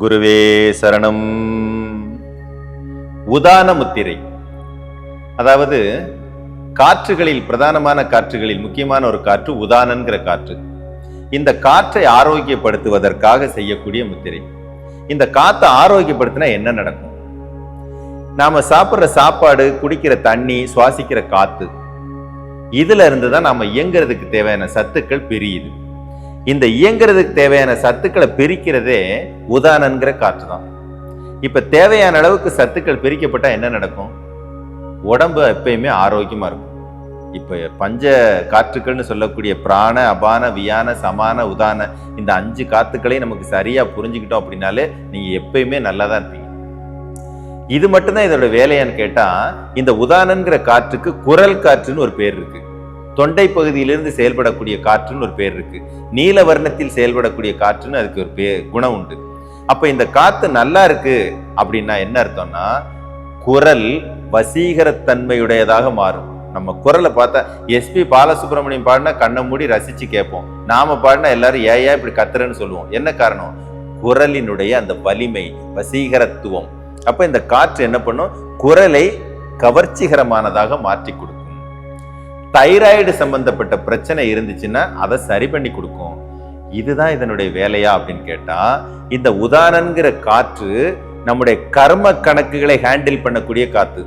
குருவே சரணம். உதான முத்திரை. அதாவது காற்றுகளில் பிரதானமான காற்றுகளில் முக்கியமான ஒரு காற்று உதானங்கிற காற்று. இந்த காற்றை ஆரோக்கியப்படுத்துவதற்காக செய்யக்கூடிய முத்திரை. இந்த காற்றை ஆரோக்கியப்படுத்தினா என்ன நடக்கும்? நாம சாப்பிட்ற சாப்பாடு குடிக்கிற தண்ணி சுவாசிக்கிற காத்து. இதுல இருந்து தான் நாம இயங்குறதுக்கு தேவையான சத்துக்கள் பெரியுது. இந்த இயங்குறதுக்கு தேவையான சத்துக்களை பிரிக்கிறதே உதானங்கிற காற்று தான். இப்ப தேவையான அளவுக்கு சத்துக்கள் பிரிக்கப்பட்டா என்ன நடக்கும்? உடம்பு எப்பயுமே ஆரோக்கியமா இருக்கும். இப்ப பஞ்ச காற்றுக்கள்னு சொல்லக்கூடிய பிராண அபான வியான சமான உதான இந்த அஞ்சு காத்துக்களையும் நமக்கு சரியா புரிஞ்சுக்கிட்டோம் அப்படின்னாலே நீங்க எப்பயுமே நல்லா தான் இருப்பீங்க. இது மட்டும்தான் இதோட வேலையான்னு கேட்டா இந்த உதானங்கிற காற்றுக்கு குரல் காற்றுன்னு ஒரு பேர் இருக்கு. தொண்டை பகுதியிலிருந்து செயல்படக்கூடிய காற்றுன்னு ஒரு பேர் இருக்கு. நீல வர்ணத்தில் செயல்படக்கூடிய காற்றுன்னு அதுக்கு ஒரு பே குணம் உண்டு. அப்ப இந்த காத்து நல்லா இருக்கு அப்படின்னா என்ன அர்த்தம்னா குரல் வசீகரத்தன்மையுடையதாக மாறும். நம்ம குரலை பார்த்தா எஸ்பி பாலசுப்ரமணியம் பாடினா கண்ணை மூடி ரசிச்சு கேட்போம். நாம பாடினா எல்லாரும் ஏயா இப்படி கத்துறேன்னு சொல்லுவோம். என்ன காரணம்? குரலினுடைய அந்த வலிமை வசீகரத்துவம். அப்ப இந்த காற்று என்ன பண்ணும்? குரலை கவர்ச்சிகரமானதாக மாற்றி கொடுக்கும். தைராய்டு சம்பந்தப்பட்ட பிரச்சனை இருந்துச்சுன்னா அதை சரி பண்ணி கொடுக்கும். இதுதான் இதனுடைய வேலையா அப்படின்னு கேட்டா இந்த உதாரணங்கிற காற்று நம்முடைய கர்ம கணக்குகளை ஹேண்டில் பண்ணக்கூடிய காத்து.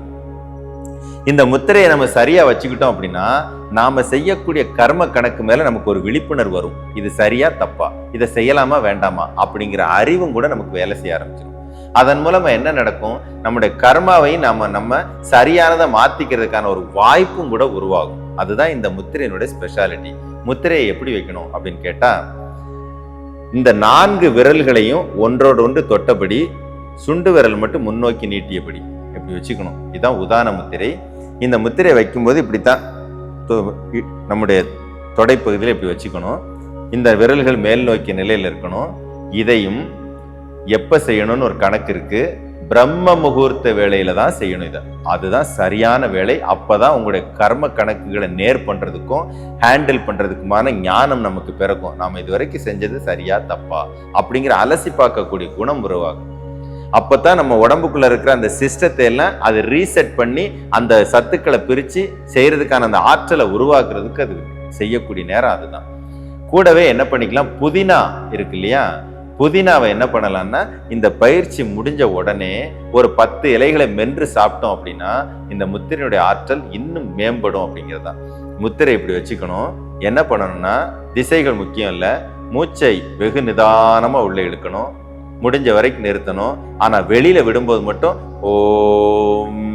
இந்த முத்திரையை நம்ம சரியா வச்சுக்கிட்டோம் அப்படின்னா நாம செய்யக்கூடிய கர்ம கணக்கு மேல நமக்கு ஒரு விழிப்புணர்வு வரும். இது சரியா தப்பா? இதை செய்யலாமா வேண்டாமா? அப்படிங்கிற அறிவும் கூட நமக்கு வேலை செய்ய ஆரம்பிச்சிடும் அதன் மூலமா என்ன நடக்கும்? நம்முடைய கர்மாவை நாம நம்ம சரியானதை மாத்திக்கிறதுக்கான ஒரு வாய்ப்பும் கூட உருவாகும். அதுதான் இந்த முத்திரையினுடைய ஸ்பெஷாலிட்டி முத்திரையை எப்படி வைக்கணும் அப்படின்னு கேட்டா இந்த நான்கு விரல்களையும் ஒன்றோடு ஒன்று தொட்டபடி சுண்டு விரல் மட்டும் முன்னோக்கி நீட்டியபடி இப்படி வச்சுக்கணும். இதுதான் உதான முத்திரை. இந்த முத்திரையை வைக்கும்போது இப்படித்தான் நம்முடைய தொடைப்பகுதியில் இப்படி வச்சுக்கணும். இந்த விரல்கள் மேல் நோக்கிய நிலையில் இருக்கணும். இதையும் எப்போ செய்யணும்னு ஒரு கணக்கு இருக்குது பிரம்ம முகூர்த்த வேலையில தான் செய்யணும் இதை. அதுதான் சரியான வேலை. அப்பதான் உங்களுடைய கர்ம கணக்குகளை நேர் பண்றதுக்கும் ஹேண்டில் பண்றதுக்குமான ஞானம் நமக்கு பிறக்கும். நாம இதுவரைக்கும் செஞ்சது சரியா தப்பா? அப்படிங்கிற அலசி பார்க்கக்கூடிய குணம் உருவாகும். அப்பதான் நம்ம உடம்புக்குள்ள இருக்கிற அந்த சிஸ்டத்தை எல்லாம் அது ரீசெட் பண்ணி அந்த சத்துக்களை பிரிச்சு செய்யறதுக்கான அந்த ஆற்றலை உருவாக்குறதுக்கு அது செய்யக்கூடிய நேரம் அதுதான். கூடவே என்ன பண்ணிக்கலாம்? புதினா இருக்கு இல்லையா? புதினாவை என்ன பண்ணலாம்னா இந்த பயிற்சி முடிஞ்ச உடனே ஒரு பத்து இலைகளை மென்று சாப்பிட்டோம் அப்படின்னா இந்த முத்திரையுடைய ஆற்றல் இன்னும் மேம்படும் அப்படிங்கிறதுதான். முத்திரை இப்படி வச்சுக்கணும். என்ன பண்ணணும்னா திசைகள் முக்கியம் இல்லை. மூச்சை வெகு நிதானமாக உள்ளே இழுக்கணும். முடிஞ்ச வரைக்கும் நிறுத்தணும். ஆனால் வெளியில் விடும்போது மட்டும் ஓம்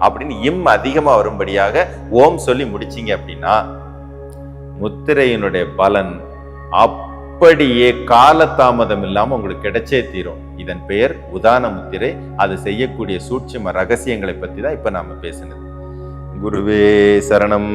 அப்படின்னு இம் அதிகமாக வரும்படியாக ஓம் சொல்லி முடிச்சீங்க அப்படின்னா முத்திரையினுடைய பலன் அப்படியே காலதாமதம் இல்லாமல் உங்களுக்கு கிடைச்சே தீரும். இதன் பெயர் உதான முத்திரை. அது செய்யக்கூடிய சூட்சும ரகசியங்களை பற்றி தான் இப்போ நாம் பேசினது. குருவே சரணம்.